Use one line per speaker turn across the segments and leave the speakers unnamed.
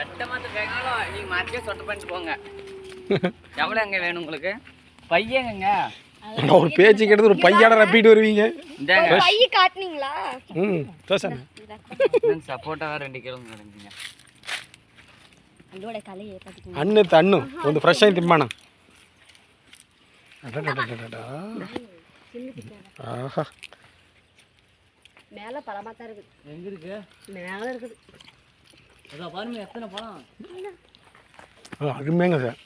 எட்டை மாதம் வேணாலும் நீங்கள் மாற்றியே சொட்டை பண்ணிட்டு எவ்வளோ எங்கே வேணும் உங்களுக்கு? பையங்க
ஒரு பேச்சு கேட்டது ஒரு பையாட ரப்பிட்டு வருவீங்க?
காட்டுனீங்களா?
ம்
பேசுங்க ரெண்டு கிலோ கிடைக்குங்க
அண்ணோட கலையை பார்த்துக்கோங்க
ஃப்ரெஷ்ஷாக திம்பானா
மேலே இருக்குது.
அதான் பாருங்க எத்தனை பழம்?
ஆ, அருமையாங்க சார்.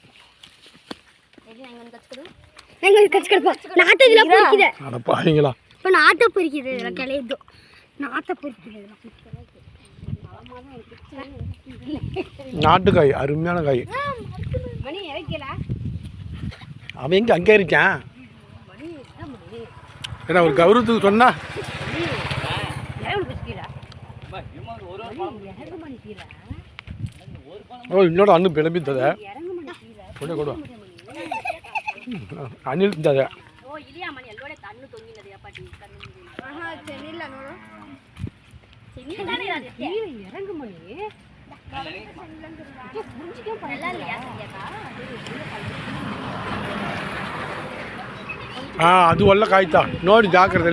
எங்க கச்சுக்கடுப்பா நாட்டு இதுல பொரிக்குது
அட
இப்ப நாட்டை பொரிக்குது இதெல்லாம் கிளையுது நாட்டை இதெல்லாம்
நாட்டுக்காய் அருமையான காய். அவன் எங்க அங்கே இருக்கான்? ஏன்னா ஒரு கௌரவத்துக்கு சொன்னா? ஓ இன்னோட அண்ணு
பிளம்பி தத கொண்டு
கொடு அணில் தத இறங்குமணி. ಅದು ಒಳ್ಳೆ ಕಾಯ್ತಾ ನೋಡಿ ಜಾಗ್ರತೆ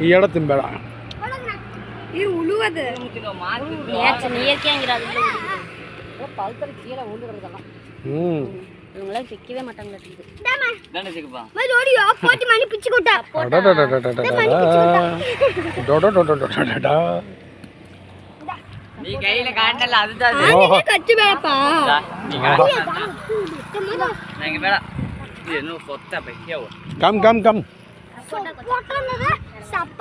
ಈ ಎಡ ತಿನ್ಬೇಡ
ಈ
ಉಳುವದು
இயற்கையாங்கிறாது பழுத்தர கீழே உழுகிறதெல்லாம்
ಹ್ಞೂ
இவங்களாம் சிக்கவே மாட்டாங்களா
మరి ఓడియో
పోటీ మని పిచ్చి కొట్టా అడడడడడడడా. డడడడడడడా. நீ கையில காண்டல அதுதான் ஓஹோ கட்டு
வேப்பா
நீங்க நீங்க வேடா இது என்ன சொத்த பைக்கியோ
கம் கம் கம்
சொத்த கொட்டனது சப்ப